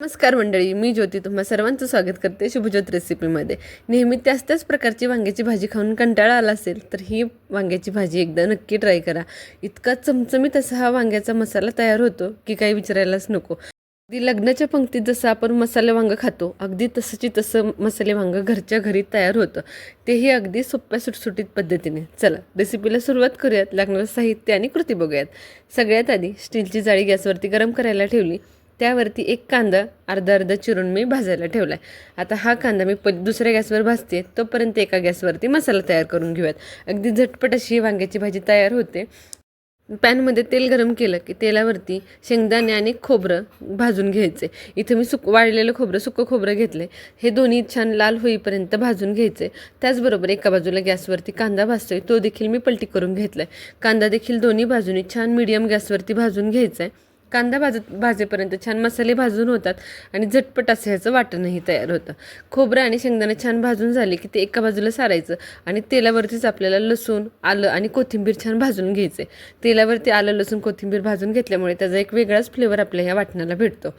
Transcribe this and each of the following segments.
नमस्कार मंडळी मी ज्योती तुम्हा सर्वांचं स्वागत करते शुभज्योत रेसिपीमध्ये नेहमी त्याच त्याच प्रकारची वांग्याची भाजी खाऊन कंटाळा आला असेल तर ही वांग्याची भाजी एकदा नक्की ट्राय करा. इतका चमचमीत असा हा वांग्याचा मसाला तयार होतो की काही विचारायलाच नको. अगदी लग्नाच्या पंक्तीत जसं आपण मसाले वांगं खातो अगदी तसंची तसं मसाले वांगं घरच्या घरी तयार होतं. तेही अगदी सोप्या सुटसुटीत पद्धतीने. चला रेसिपीला सुरुवात करूयात. लागणारं साहित्य आणि कृती बघूयात. सगळ्यात आधी स्टीलची जाळी गॅसवरती गरम करायला ठेवली. त्यावरती एक कांदा अर्धा अर्धा चिरून मी भाजायला ठेवला आहे आता हा कांदा मी प दुसऱ्या गॅसवर भाजते तोपर्यंत एका गॅसवरती मसाला तयार करून घेऊयात. अगदी झटपट अशी ही वांग्याची भाजी तयार होते. पॅनमध्ये तेल गरम केलं की तेलावरती शेंगदाणे आणि खोबरं भाजून घ्यायचे. इथं मी सुक वाळलेलं खोबरं सुकं खोबरं घेतलं हे दोन्ही छान लाल होईपर्यंत भाजून घ्यायचे. त्याचबरोबर एका बाजूला गॅसवरती कांदा भाजतोय. तो देखील मी पलटी करून घेतला आहे कांदा देखील दोन्ही बाजूनी छान मीडियम गॅसवरती भाजून घ्यायचा आहे कांदा भाजत भाजेपर्यंत छान मसाले भाजून होतात आणि झटपट असं ह्याचं वाटणही तयार होतं. खोबरं आणि शेंगदाणा छान भाजून झाले की ते एका बाजूला सारायचं आणि तेलावरतीच आपल्याला लसूण आलं आणि कोथिंबीर छान भाजून घ्यायचे. तेलावरती आलं लसूण कोथिंबीर भाजून घेतल्यामुळे त्याचा एक वेगळाच फ्लेवर आपल्या ह्या वाटणाला भेटतो.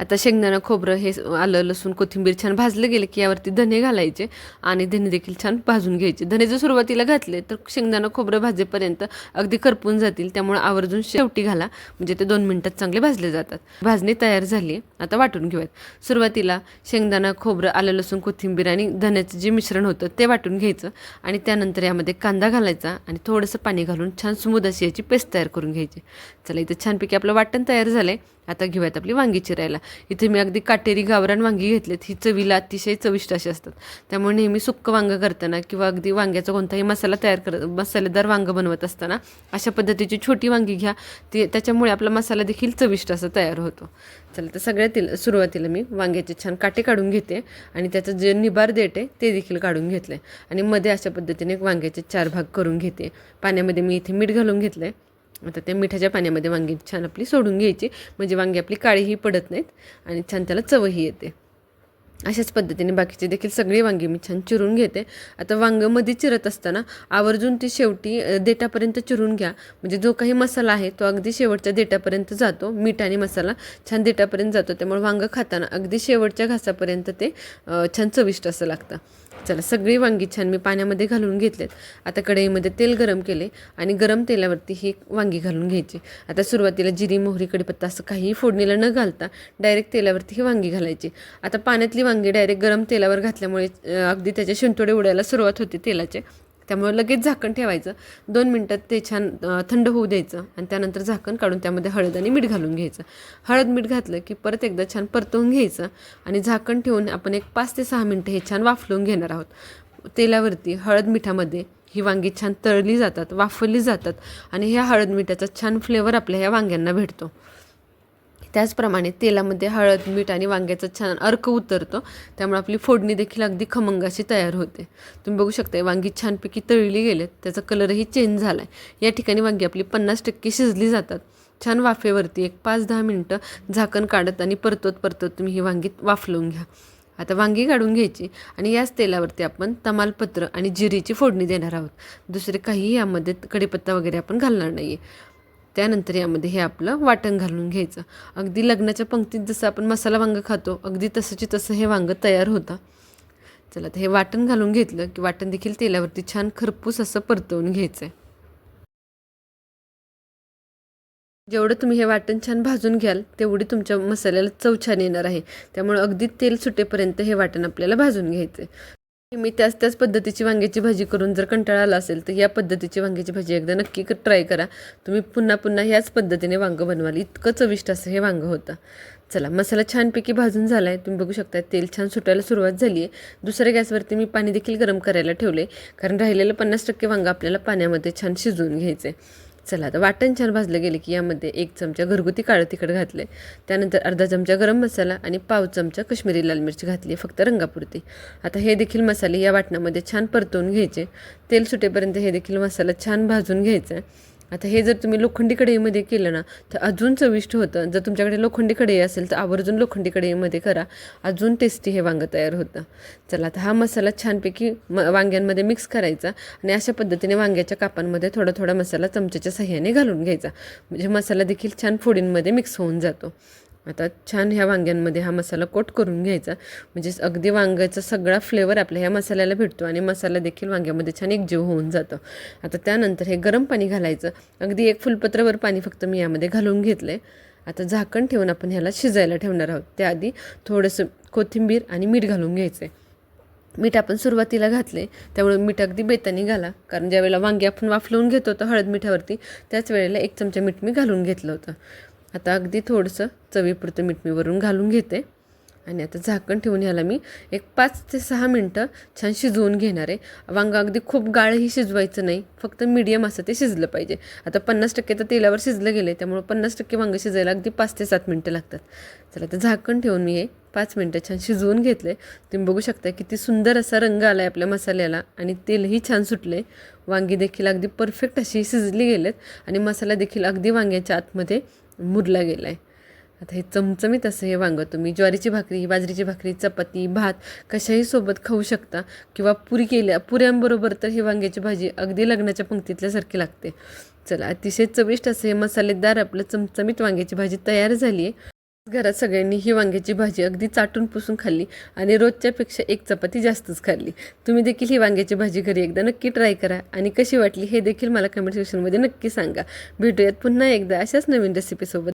आता शेंगदाणा खोबरं हे आलं लसूण कोथिंबीर छान भाजलं गेलं की यावरती धने घालायचे आणि धने देखील छान भाजून घ्यायचे. धने जर सुरुवातीला घातले तर शेंगदाणा खोबरं भाजेपर्यंत अगदी करपून जातील. त्यामुळे आवर्जून शेवटी घाला. म्हणजे ते दोन मिनटात चांगले भाजले जातात. भाजणी तयार झाली. आता वाटून घेऊयात. सुरुवातीला शेंगदाणा खोबरं आलं लसूण कोथिंबीर आणि धन्याचं जे मिश्रण होतं ते वाटून घ्यायचं आणि त्यानंतर यामध्ये कांदा घालायचा आणि थोडंसं पाणी घालून छान स्मूद अशी याची पेस्ट तयार करून घ्यायची. चला इथं छानपैकी आपलं वाटण तयार झालं आहे आता घेऊयात आपली वांगी चिरायला. इथे मी अगदी काटेरी गावरान वांगी घेतलीत. ही चवीला अतिशय चविष्ट अशी असतात. त्यामुळे नेहमी सुक्क वांगं करताना किंवा अगदी वांग्याचा कोणताही मसाला तयार कर मसालेदार वांगं बनवत असताना अशा पद्धतीची छोटी वांगी घ्या. ती त्याच्यामुळे आपला मसाला देखील चविष्ट असा तयार होतो. चला तर सगळ्यातील सुरुवातीला मी वांग्याचे छान काटे काढून घेते आणि त्याचं जे निबार देठ आहे ते देखील काढून घेतलं आहे आणि मध्ये अशा पद्धतीने वांग्याचे चार भाग करून घेते. पाण्यामध्ये मी इथे मीठ घालून घेतलं आहे आता त्या मिठाच्या पाण्यामध्ये वांगी छान आपली सोडून घ्यायची. म्हणजे वांगी आपली काळीही पडत नाहीत आणि छान त्याला चवही येते. अशाच पद्धतीने बाकीचे देखील सगळी वांगी मी छान चिरून घेते. आता वांगंमध्ये चिरत असताना आवर्जून ती शेवटी देटापर्यंत चिरून घ्या. म्हणजे जो काही मसाला आहे तो अगदी शेवटच्या देटापर्यंत जातो. मीठ आणि मसाला छान देटापर्यंत जातो. त्यामुळे वांगं खाताना अगदी शेवटच्या घासापर्यंत ते छान चविष्ट असं लागतं. चला सगळी वांगी छान मी पाण्यामध्ये घालून घेतलेत. आता कढईमध्ये तेल गरम केले आणि गरम तेलावरती ही वांगी घालून घ्यायची. आता सुरुवातीला जिरी मोहरी कडीपत्ता असं काहीही फोडणीला न घालता डायरेक्ट तेलावरती ही वांगी घालायची. आता पाण्यातली वांगी डायरेक्ट गरम तेलावर घातल्यामुळे अगदी त्याचे शिंतोडे उडायला सुरुवात होते तेलाचे. त्यामुळे लगेच झाकण ठेवायचं. दोन मिनटात ते छान थंड होऊ द्यायचं आणि त्यानंतर झाकण काढून त्यामध्ये हळद आणि मीठ घालून घ्यायचं. हळद मीठ घातलं की परत एकदा छान परतवून घ्यायचं आणि झाकण ठेवून आपण एक पाच ते सहा मिनटं हे छान वाफलून घेणार आहोत. तेलावरती हळद मिठामध्ये ही वांगी छान तळली जातात वाफवली जातात आणि ह्या हळद मिठाचा छान फ्लेवर आपल्या ह्या वांग्यांना भेटतो. त्याचप्रमाणे तेलामध्ये हळद मीठ आणि वांग्याचा छान अर्क उतरतो. त्यामुळे आपली फोडणी देखील अगदी खमंगाशी तयार होते. तुम्ही बघू शकता वांगी छानपैकी तळली गेलेत. त्याचा कलरही चेंज झाला आहे या ठिकाणी वांगी आपली पन्नास टक्के शिजली जातात. छान वाफेवरती एक पाच दहा मिनटं झाकण काढत आणि परतोत परतोत तुम्ही ही वांगी वाफलून घ्या. आता वांगी काढून घ्यायची आणि याच तेलावरती आपण तमालपत्र आणि जिरीची फोडणी देणार आहोत. दुसरे काहीही यामध्ये कढीपत्ता वगैरे आपण घालणार नाही आहे त्यानंतर यामध्ये हे आपलं वाटण घालून घ्यायचं. अगदी लग्नाच्या पंक्तीत जसं आपण मसाला वांगं खातो अगदी तसंची तसं हे वांगं तयार होतं. चला तर हे वाटण घालून घेतलं की वाटण देखील तेलावरती छान खरपूस असं परतवून घ्यायचं आहे जेवढं तुम्ही हे वाटण छान भाजून घ्याल तेवढी तुमच्या मसाल्याला चव छान येणार आहे. त्यामुळे अगदी तेल सुटेपर्यंत हे वाटण आपल्याला भाजून घ्यायचं आहे मी त्याच त्याच पद्धतीची वांग्याची भाजी करून जर कंटाळा आला असेल तर या पद्धतीची वांग्याची भाजी एकदा नक्की ट्राय करा. तुम्ही पुन्हा पुन्हा ह्याच पद्धतीने वांगं बनवाल. इतकं चविष्ट असं हे वांगं होतं. चला मसाला छानपैकी भाजून झाला आहे तुम्ही बघू शकता तेल छान सुटायला सुरुवात झाली आहे. दुसऱ्या गॅसवरती मी पाणी देखील गरम करायला ठेवले कारण राहिलेलं पन्नास टक्के वांगं आपल्याला पाण्यामध्ये छान शिजवून घ्यायचं आहे चला आता वाटण छान भाजलं गेले की यामध्ये एक चमचा घरगुती काळं तिखट घातले त्यानंतर अर्धा चमचा गरम मसाला आणि पाव चमचा कश्मीरी लाल मिरची घातली फक्त रंगापुरती. आता हे देखील मसाले या वाटणामध्ये छान परतवून घ्यायचे. तेल सुटेपर्यंत हे देखील मसाला छान भाजून घ्यायचा आहे. आता हे जर तुम्ही लोखंडी कढईमध्ये केलं ना तर अजून चविष्ट होतं. जर तुमच्याकडे लोखंडी कढई असेल तर आवर्जून लोखंडी कढईमध्ये करा. अजून टेस्टी हे वांगं तयार होतं. चला आता हा मसाला छानपैकी म वांग्यांमध्ये मिक्स करायचा आणि अशा पद्धतीने वांग्याच्या कापांमध्ये थोडा थोडा मसाला चमच्याच्या सहाय्याने घालून घ्यायचा. म्हणजे मसाला देखील छान फोडींमध्ये मिक्स होऊन जातो. आता छान ह्या वांग्यांमध्ये हा मसाला कोट करून घ्यायचा. म्हणजे अगदी वांग्याचा सगळा फ्लेवर आपल्या ह्या मसाल्याला भेटतो आणि मसाला देखील वांग्यामध्ये छान एक जीव होऊन जातो. आता त्यानंतर हे गरम पाणी घालायचं. अगदी एक फुलपत्रावर पाणी फक्त मी यामध्ये घालून घेतलं आहे आता झाकण ठेवून आपण ह्याला शिजायला ठेवणार आहोत. त्याआधी थोडंसं कोथिंबीर आणि मीठ घालून घ्यायचं आहे मीठ आपण सुरुवातीला घातले त्यामुळे मीठ अगदी बेतानी घाला. कारण ज्यावेळेला वांगे आपण वाफलवून घेत होतं हळद मिठावरती त्याच वेळेला एक चमचा मीठ मी घालून घेतलं होतं. आता अगदी थोडंसं चवीपुरतं मीठ मी वरून घालून घेते. आणि आता झाकण ठेवून ह्याला मी एक पाच ते सहा मिनटं छान शिजवून घेणार आहे. वांगं अगदी खूप गाळही शिजवायचं नाही. फक्त मीडियम असं ते शिजलं पाहिजे. आता पन्नास टक्के तर तेलावर शिजलं गेलं आहे त्यामुळे पन्नास टक्के वांगं शिजायला अगदी पाच ते सात मिनटं लागतात. चला तर झाकण ठेवून मी हे पाच मिनटं छान शिजवून घेतले. तुम्ही बघू शकता किती सुंदर असा रंग आला आहे आपल्या मसाल्याला. आणि तेलही छान सुटले वांगी देखील अगदी परफेक्ट अशी शिजली गेलेत. आणि मसाला देखील अगदी वांग्याच्या आतमध्ये मुरला गेला आहे आता हे चमचमीत असं हे वांगं तुम्ही ज्वारीची भाकरी बाजरीची भाकरी चपाती भात कशाही सोबत खाऊ शकता किंवा पुरी केल्या पुऱ्यांबरोबर तर ही वांग्याची भाजी अगदी लग्नाच्या पंक्तीतल्यासारखी लागते. चला अतिशय चविष्ट असं हे मसालेदार आपलं चमचमीत वांग्याची भाजी तयार झाली आहे घरात सगळ्यांनी ही वांग्याची भाजी अगदी चाटून पुसून खाल्ली आणि रोजच्यापेक्षा एक चपाती जास्तच खाल्ली. तुम्ही देखील ही वांग्याची भाजी घरी एकदा नक्की ट्राय करा आणि कशी वाटली हे देखील मला कमेंट सेक्शनमध्ये नक्की सांगा. भेटूयात पुन्हा एकदा अशाच नवीन रेसिपीसोबत